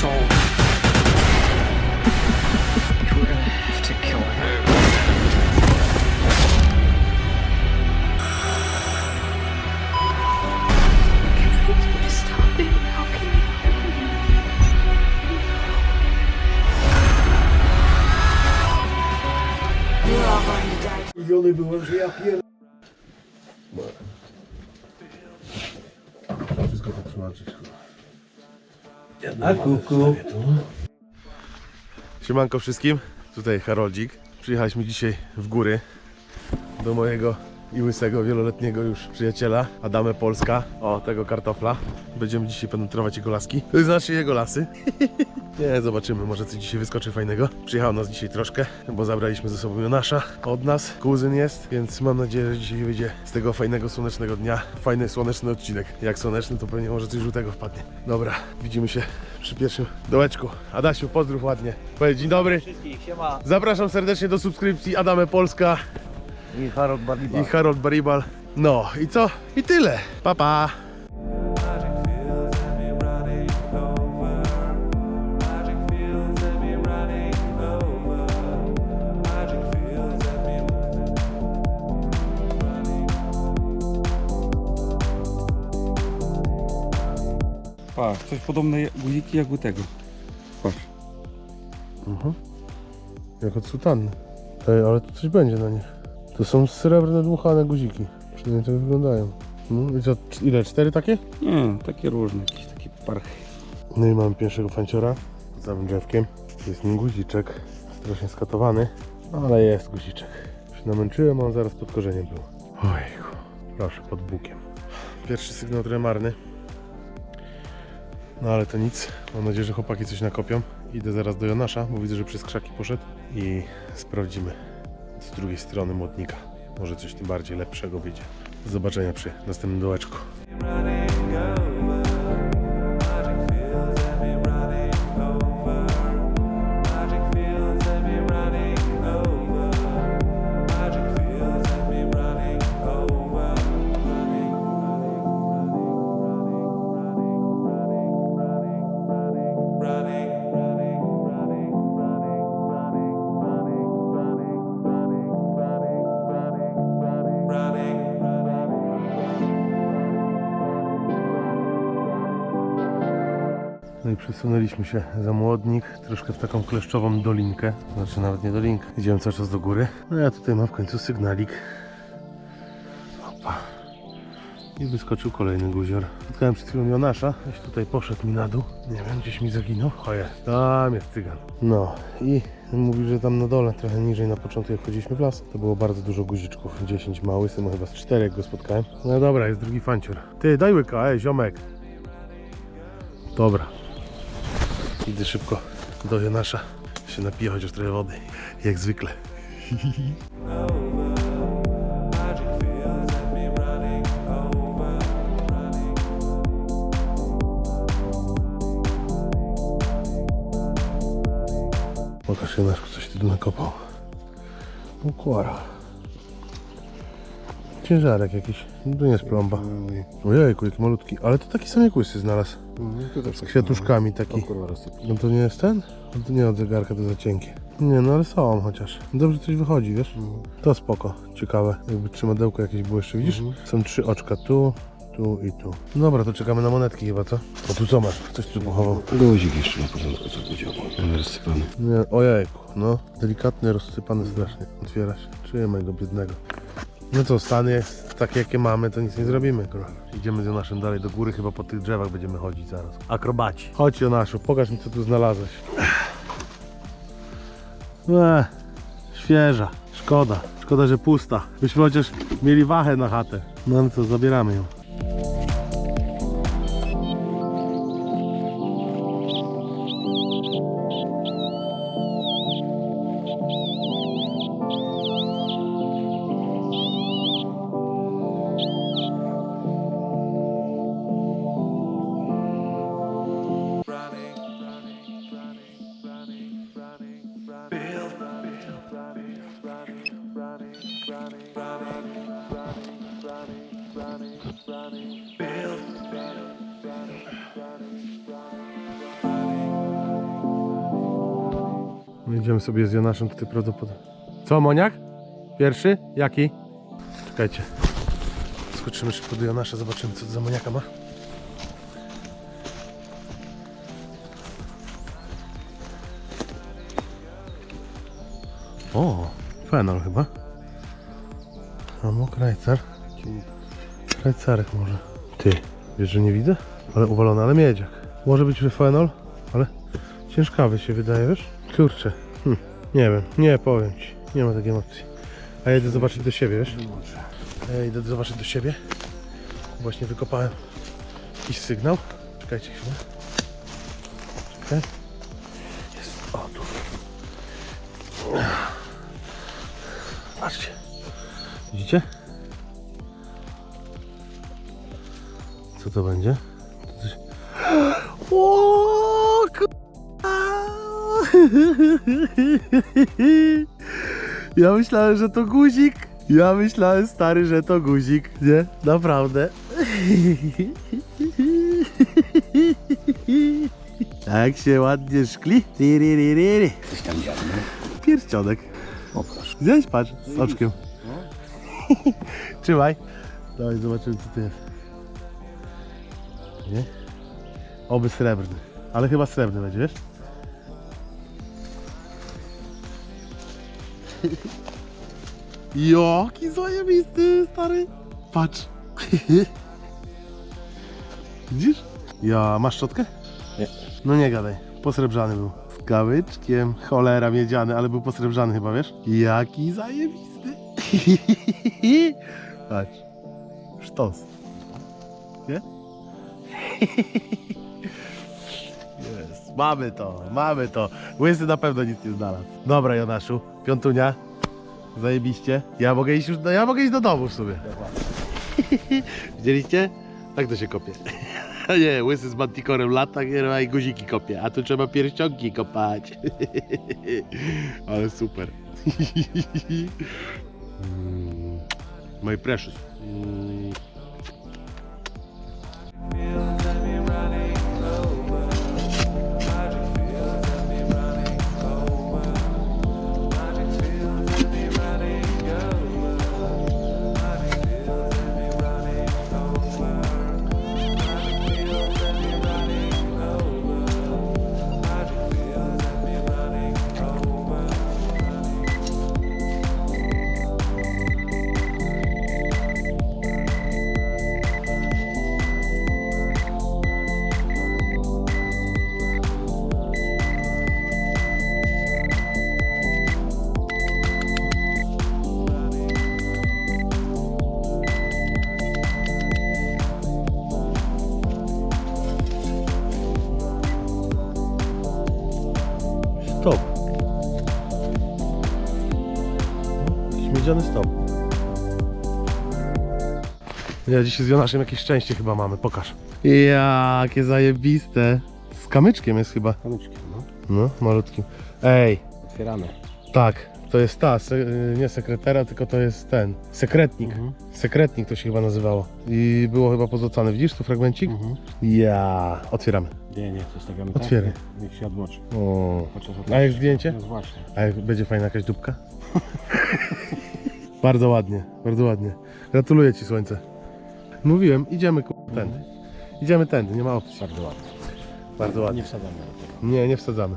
soul. We're gonna have to kill her. Can I please stop it? How can you help me? We're all going to die. The only ones we have here. What? A kuku. Siemanko wszystkim, tutaj Haroldzik. Przyjechaliśmy dzisiaj w góry do mojego i łysego, wieloletniego już przyjaciela, Adamę Polska. O, tego kartofla. Będziemy dzisiaj penetrować jego laski. To znaczy jego lasy. Nie, zobaczymy, może coś dzisiaj wyskoczy fajnego. Przyjechał nas dzisiaj troszkę, bo zabraliśmy ze sobą Jonasza od nas. Kuzyn jest, więc mam nadzieję, że dzisiaj wyjdzie z tego fajnego, słonecznego dnia. Fajny, słoneczny odcinek. Jak słoneczny, to pewnie może coś żółtego wpadnie. Dobra, widzimy się przy pierwszym dołeczku. Adasiu, pozdrów ładnie. Powiedz dzień dobry. Wszystkich, siema. Zapraszam serdecznie do subskrypcji Adamę Polska I Harold Barliba. i Harold Baribal. No i co? I tyle. Pa, pa. Patrz, coś podobne guziki jak u tego. Patrz. Jak od sutanny. Ej, ale tu coś będzie na nich. To są srebrne dmuchane guziki. Przynajmniej tak wyglądają. No i co, ile? Cztery takie? Nie, takie różne, jakieś takie parchy. No i mamy pierwszego fanciora z całym drzewkiem. Jest nim guziczek. Strasznie skatowany, ale jest guziczek. Się namęczyłem, a on zaraz pod korzeniem był. Ojku, proszę, pod bukiem. Pierwszy sygnał trochę marny. No ale to nic. Mam nadzieję, że chłopaki coś nakopią. Idę zaraz do Jonasza, bo widzę, że przez krzaki poszedł. I sprawdzimy z drugiej strony młotnika. Może coś tym bardziej lepszego wyjdzie. Do zobaczenia przy następnym dołeczku. I przesunęliśmy się za młodnik, troszkę w taką kleszczową dolinkę. Znaczy nawet nie dolinkę. Idziemy cały czas do góry. No ja tutaj mam w końcu sygnalik. Opa. I wyskoczył kolejny guzior. Spotkałem przed chwilą Jonasza. Gdzieś tutaj poszedł mi na dół. Nie wiem, gdzieś mi zaginął. O jest, tam jest cygan. No i mówił, że tam na dole, trochę niżej na początku jak wchodziliśmy w las, to było bardzo dużo guziczków. 10 mały, sym chyba z 4 jak go spotkałem. No dobra, jest drugi fancior. Ty, daj łyka, ej, ziomek. Dobra, Idę szybko do Jonasza. Się napiję chociaż trochę wody. Jak zwykle. Pokaż Jonaszku, coś ty tu nakopał. Ukłara. Ciężarek jakiś. No to nie jest plomba. Ojejku, jaki malutki. Ale to taki sam jak łysy znalazł. Z kwiatuszkami taki. No to nie jest ten? No to nie od zegarka, to za cienkie. Nie, no ale są chociaż. Dobrze coś wychodzi, wiesz? To spoko, ciekawe. Jakby trzymadełko jakieś było jeszcze, widzisz? Są trzy oczka, tu, tu i tu. Dobra, to czekamy na monetki chyba, co? O, tu co masz? Coś tu pochował. Guzik jeszcze na początku, co powiedział, ale rozsypany. Nie, ojejku, no. Delikatny, rozsypany strasznie. Otwiera się. Czuję mojego biednego. No stan jest takie jakie mamy, to nic nie zrobimy, kurwa. Idziemy z Jonaszem dalej do góry, chyba po tych drzewach będziemy chodzić zaraz. Akrobaci. Chodź Jonaszu, pokaż mi co tu znalazłeś. Eee, świeża. Szkoda. Szkoda, że pusta. Byśmy chociaż mieli wachę na chatę. No co, zabieramy ją. Jedziemy sobie z Jonaszem tutaj prawdopodobnie. Co, Moniak? Pierwszy? Jaki? Czekajcie. Skoczymy szybko do Jonasza, zobaczymy co za Moniaka ma. O, fenol chyba. Amok, rajcar. Rajcarek może. Ty, wiesz, że nie widzę? Ale uwalony, ale miedziak. Może być że fenol, ale ciężkawy się wydaje, wiesz? Kurczę. Nie wiem, nie powiem ci. Nie ma takiej opcji. A ja idę zobaczyć do siebie, wiesz? A ja idę zobaczyć do siebie. Właśnie wykopałem jakiś sygnał. Czekajcie chwilę. Czekaj. Jest, o tu. Patrzcie. Widzicie? Co to będzie? To coś... Ja myślałem, że to guzik. Ja myślałem, stary, że to guzik. Nie? Naprawdę. Tak się ładnie szkli. Coś tam działa, no. Pierścionek. Proszę. Gdzieś patrz, z oczkiem. Trzymaj. Dawaj, zobaczymy co to jest. Nie? Oby srebrny. Ale chyba srebrny będzie, wiesz? Jaki zajebisty, stary. Patrz. Widzisz? Ja, masz szczotkę? Nie. No nie gadaj. Posrebrzany był. Z kawyczkiem. Cholera miedziany, ale był posrebrzany chyba, wiesz? Jaki zajebisty. Patrz. Sztos. Nie? Jest. Mamy to, mamy to. Łysy na pewno nic nie znalazł. Dobra, Jonaszu. Piątunia. Zajebiście. Ja mogę iść już, no ja mogę iść do domu w sumie. Widzieliście? Tak to się kopie. Nie, łysy z mantikorem lata nie, i guziki kopie, a tu trzeba pierścionki kopać. Ale super. Mm, My precious. Śmiedziany stop. Ja dzisiaj z Jonaszem jakieś szczęście chyba mamy, pokaż. Jakie zajebiste. Z kamyczkiem jest chyba. Kamyczkiem, no. No, malutkim. Ej, Otwierane. tak, to jest ta, se, y, nie sekretera, tylko to jest ten, sekretnik. Mhm. Sekretnik to się chyba nazywało. I było chyba pozłacane. Widzisz tu fragmencik? Mhm. Ja, otwieramy. Nie, nie, zostawiamy Otwieraj. tak. Niech się odmoczy. O. Chociaż A jak zdjęcie? No właśnie. A jak będzie fajna jakaś dupka? bardzo ładnie, bardzo ładnie. Gratuluję Ci słońce. Mówiłem, idziemy ku... tędy. Idziemy tędy, nie ma opcji. Bardzo ładnie. Bardzo ładnie. Nie wsadzamy do tego. Nie, nie wsadzamy.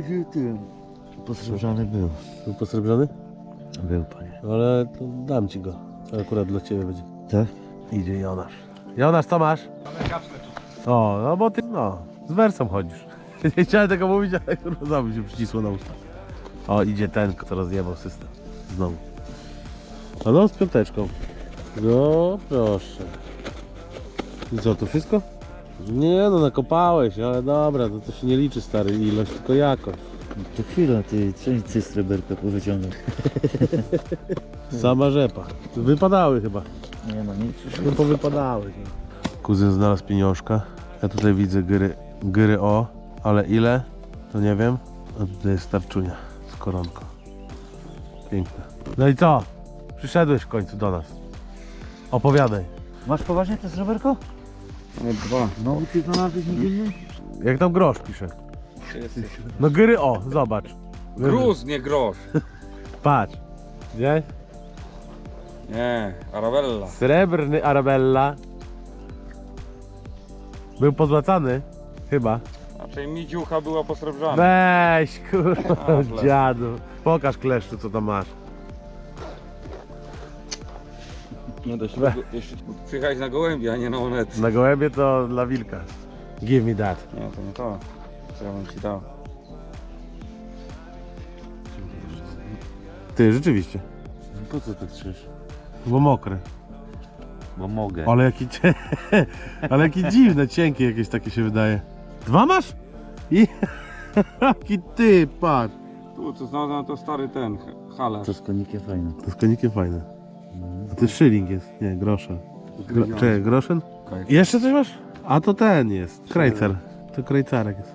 Że ten. Postrzegany był. Był posrebrany? Był, panie. Ale to dam Ci go. To akurat dla Ciebie będzie. Tak? Idzie Jonasz. Jonasz, co masz? O, no bo Ty, no, z wersą chodzisz. Nie chciałem tego mówić, ale kurwa znowu się przycisło na usta. O, idzie ten, co rozjebał system. Znowu. A no, z piąteczką. No, proszę. I co, to wszystko? Nie no, nakopałeś, ale dobra, to, to się nie liczy stary ilość, tylko jakość. To chwila, ty część cystreberka powyciągam. Sama rzepa. Wypadały chyba. Nie ma nic. No powypadały. Kuzyn znalazł pieniążka. Ja tutaj widzę gry, gry o, ale ile? To nie wiem. A tutaj jest tarczunia z koronką. Piękne. No i co? Przyszedłeś w końcu do nas. Opowiadaj. Masz poważnie to sreberko? Nawet dwa. No, ty znalazłeś nigdy nie? Jak tam grosz pisze? No gry o, zobacz. Gruz, nie grosz. Patrz. Nie? Nie, Arabella. Srebrny Arabella. Był pozłacany? Chyba. Raczej midziucha była posrebrzana. Weź kurwa, A, dziadu. Pokaż kleszczu co tam masz. No to jeszcze, jeszcze przyjechać na gołębi, a nie na monety. Na gołębie to dla wilka. Give me that. Nie, to nie to. Co ja bym ci dał? Ty, rzeczywiście. Po co tak trzesz? Bo mokre. Bo mogę. Ale jaki, cie... Ale jaki dziwne, cienkie jakieś takie się wydaje. Dwa masz? I... Jaki ty, patrz. Tu, co znalazłem, to stary ten, ha- halarz. To z konikiem fajne. To z konikiem fajne. A to szyling jest, nie, grosza. Gro... Czekaj, groschen? Okej. Jeszcze coś masz? A to ten jest, krejcer. To krejcarek jest.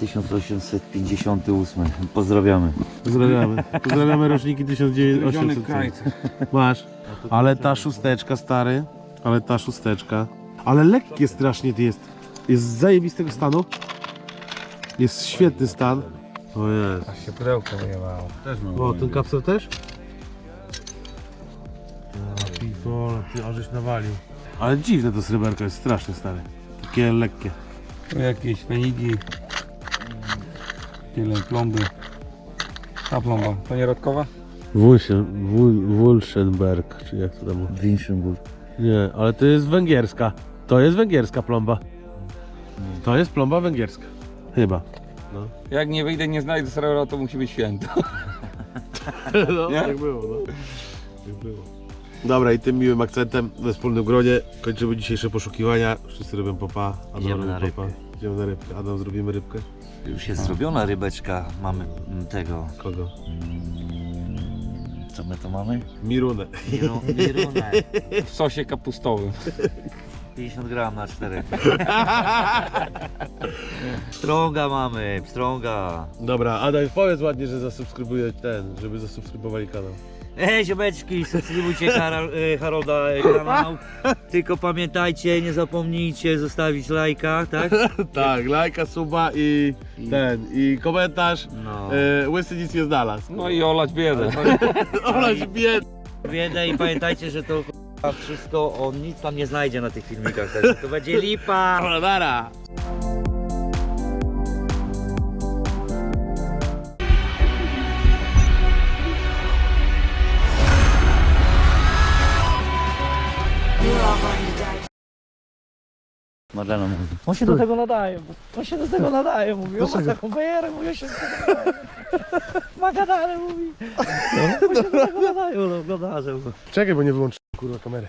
1858. Pozdrawiamy. Pozdrawiamy. Pozdrawiamy roczniki Gryziony 1800. krajce. Masz. Ale ta szósteczka, stary. Ale ta szósteczka. Ale lekkie strasznie to jest. Jest z zajebistego stanu. Jest świetny stan. O jest. Aż się pudełko wyjebało. Też mam O, ten kapsel też? Ty nawalił. Ale dziwne to sreberko jest strasznie stare. Takie lekkie. Tu jakieś fenigi. Tyle plomby. Ta plomba, to nie rodkowa? Wulschenberg, czy jak to tam mówi? Winchenburg. Nie, ale to jest węgierska. To jest węgierska plomba. To jest plomba węgierska. Chyba. Jak nie wyjdę, nie znajdę srebra, to musi być święto. No, tak było, no. Tak było. Dobra, i tym miłym akcentem we wspólnym gronie kończymy dzisiejsze poszukiwania. Wszyscy robią popa. Adam Idziemy robi na popa. Idziemy na rybkę. Adam, zrobimy rybkę. Już jest zrobiona rybeczka. Mamy mm, tego. Kogo? mm, Co my to mamy? Mirunę. Miru- Mirunę. W sosie kapustowym. 50 gram na 4. Strąga mamy, strąga. Dobra, Adam, powiedz ładnie, że zasubskrybuje ten, żeby zasubskrybowali kanał. Ej, ziomeczki, subskrybujcie Haral, e, Harolda e, kanał. Tylko pamiętajcie, nie zapomnijcie zostawić lajka, tak? Tak, lajka, suba i ten, i komentarz. No. E, Łysy nic nie znalazł. No i olać biedę. Olać bied. Biedę i pamiętajcie, że to wszystko, on nic tam nie znajdzie na tych filmikach, także to będzie lipa. Nara. Madlena mówi. On się do tego nadaje, on się do tego nadaje, mówi. On ma taką bajerę, mówi, on się do tego nadaje. Ma gadane, mówi. On się do tego nadaje, on oglądarze. Czekaj, bo nie wyłączyłem kurwa kamery.